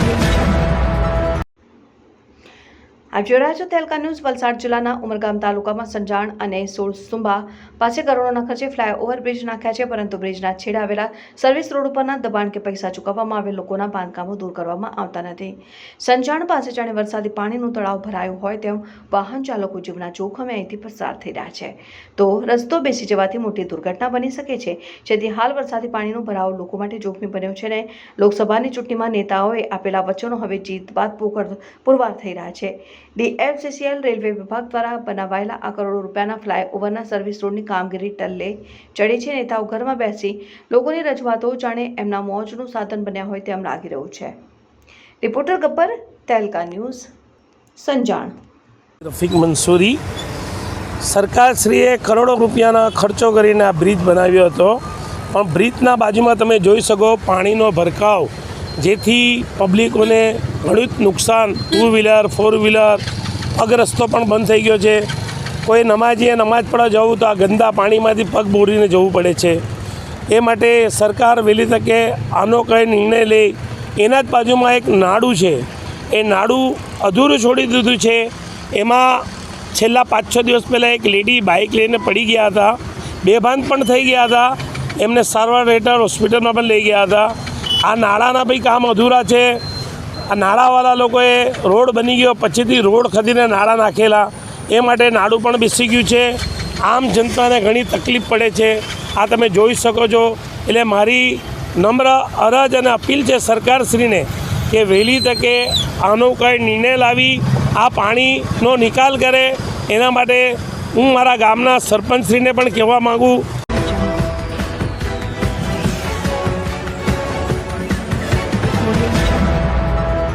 Thank you. છો તેલકા news Valsad જિલ્લાના ઉમરગામ તાલુકામાં સંજાણ અને સોળસુંબા પાસે કરોડોના ખર્ચે ફ્લાયઓવર બ્રિજ નાખ્યા છે, પરંતુ બ્રિજના છેડે આવેલા સર્વિસ રોડ ઉપરના દબાણ કે પૈસા ચૂકવવામાં આવેલ લોકોના બાંધકામો દૂર કરવામાં આવતા નથી. સંજાણ પાસે જાણે વરસાદી પાણીનું તળાવ ભરાયું હોય તેમ વાહન ચાલકો જીવના જોખમે અહીંથી પસાર થઈ રહ્યા છે. તો રસ્તો બેસી જવાથી મોટી દુર્ઘટના બની શકે છે, જેથી હાલ વરસાદી પાણીનો ભરાવો લોકો માટે જોખમી બન્યો છે ને લોકસભાની ચૂંટણીમાં નેતાઓએ આપેલા વચનો હવે જીત બાદ પુરવાર થઈ રહ્યા છે. ડીએફસીસીએલ રેલવે વિભાગ દ્વારા બનાવાયેલા આ કરોડો રૂપિયાના ફ્લાયઓવરના સર્વિસ રોડની કામગીરી ટલ્લે ચડી છે. નેતાઓ ઘરમાં બેસી લોકોની રજૂઆતો જાણે એમના મોજનું સાધન બન્યા હોય તેમ લાગી રહ્યું છે. Reporter Gabbar Telka news, Sanjan. Rafiq Mansuri સરકારશ્રીએ કરોડો રૂપિયાના ખર્ચો કરીને આ બ્રિજ બનાવ્યો હતો. પણ બ્રિજના બાજુમાં તમે જોઈ શકો પાણીનો ભરકાવ જેથી પબ્લિકોને ઘણું નુકસાન ટુ વ્હીલર ફોર વ્હીલર પગ રસ્તો પણ બંધ થઈ ગયો છે. કોઈ નમાજીએ નમાજ પડવા જવું તો આ ગંદા પાણીમાંથી પગ બોરીને જવું પડે છે. એ માટે સરકાર વહેલી તકે આનો કંઈ નિર્ણય લે, એના જ બાજુમાં એક નાડું છે. એ નાડું અધૂરું છોડી દીધું છે. એમાં છેલ્લા પાંચ છ દિવસ પહેલાં એક લેડી બાઇક લઈને પડી ગયા હતા. બેભાન પણ થઈ ગયા હતા. એમને સારવાર હેઠળ હોસ્પિટલમાં પણ લઈ ગયા હતા. આ નાળાના ભાઈ કામ અધૂરા છે. આ નાળાવાળા લોકોએ રોડ બની ગયો, પછીથી રોડ ખદીને નાળા નાખેલા. એ માટે નાડું પણ બેસી ગયું છે. આમ જનતાને ઘણી તકલીફ પડે છે. આ તમે જોઈ શકો છો. એટલે મારી નમ્ર અરજ અને અપીલ છે સરકારશ્રીને કે વહેલી તકે આનો કંઈ નિર્ણય લાવી, આ પાણીનો નિકાલ કરે. એના માટે હું મારા ગામના સરપંચશ્રીને પણ કહેવા માગું